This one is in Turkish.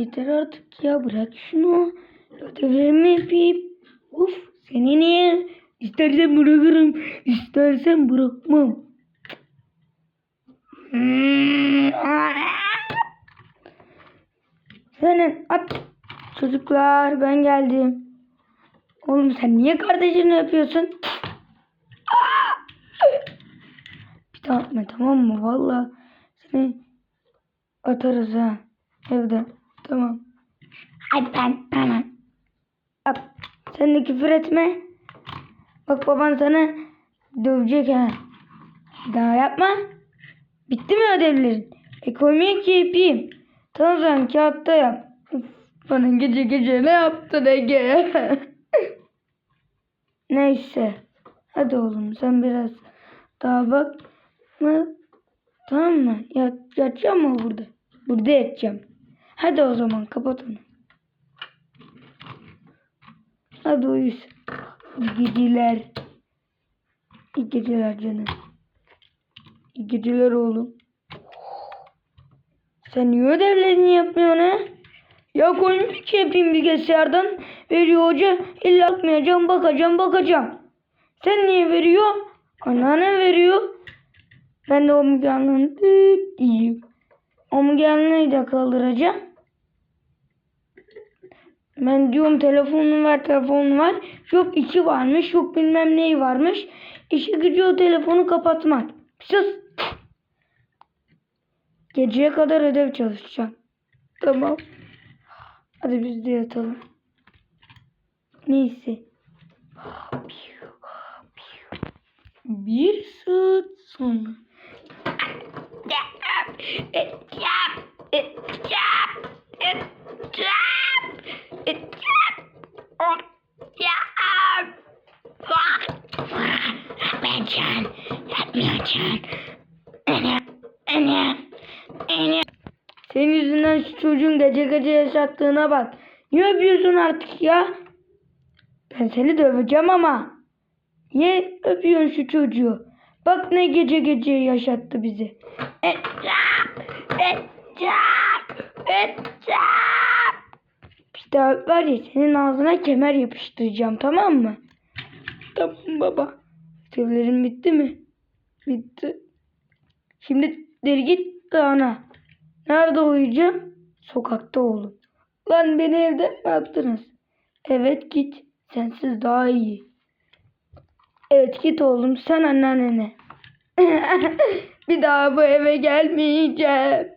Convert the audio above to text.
Yeter artık ya bırak şunu. Ödevlerimi yapayım. Of seni niye? İstersen bırakırım. istersen bırakmam. Hmm. Senin at. Çocuklar ben geldim. Oğlum sen niye kardeşini yapıyorsun? Bir daha atma tamam mı? Valla seni atarız ha. Evde. Tamam. Ay ben tamam. Bak sen de küfür etme. Bak baban sana dövecek ha. Daha yapma. Bitti mi ödevlerin? E koymayayım ki yapayım. Tamam o zaman kağıtta yap. Bana gece gece ne yaptın Ege? Neyse. Hadi oğlum sen biraz daha bak. Mı? Tamam mı? Yat, yatacağım mı burada? Burada yatacağım. Hadi o zaman kapat onu. Hadi uyusun. İyi geceler. Canım. İyi oğlum. Sen niye ödevlerini yapmıyorsun ha? Ya koymuş ki yapayım bilgisayardan. Veriyor hoca. İlla atmayacağım bakacağım bakacağım. Sen niye veriyor? Anneannem veriyor. Ben de o Müge Anlı'nın düt diyeyim. O Müge Anlı'yı da kaldıracağım. Ben diyorum telefonun var telefonun var. Yok içi varmış yok bilmem neyi varmış. Gücü o telefonu kapatmak. Sus. Geceye kadar ödev çalışacağım. Tamam. Hadi biz de yatalım. Neyse. Bir saat sonra. Yapmayacaksın. Anne. Anne. Anne. Senin yüzünden şu çocuğun gece gece yaşattığına bak. Niye öpüyorsun artık ya? Ben seni döveceğim ama. Niye öpüyorsun şu çocuğu? Bak ne gece gece yaşattı bizi. Edeceğim. Edeceğim. Edeceğim. Bir daha var ya senin ağzına kemer yapıştıracağım tamam mı? Tamam baba. Ödevlerin bitti mi? Bitti. Şimdi deri git dağına. Nerede uyuyacağım? Sokakta oğlum. Lan beni evde mi attınız? Evet git. Sensiz daha iyi. Evet git oğlum sen anneannene. Bir daha bu eve gelmeyeceğim.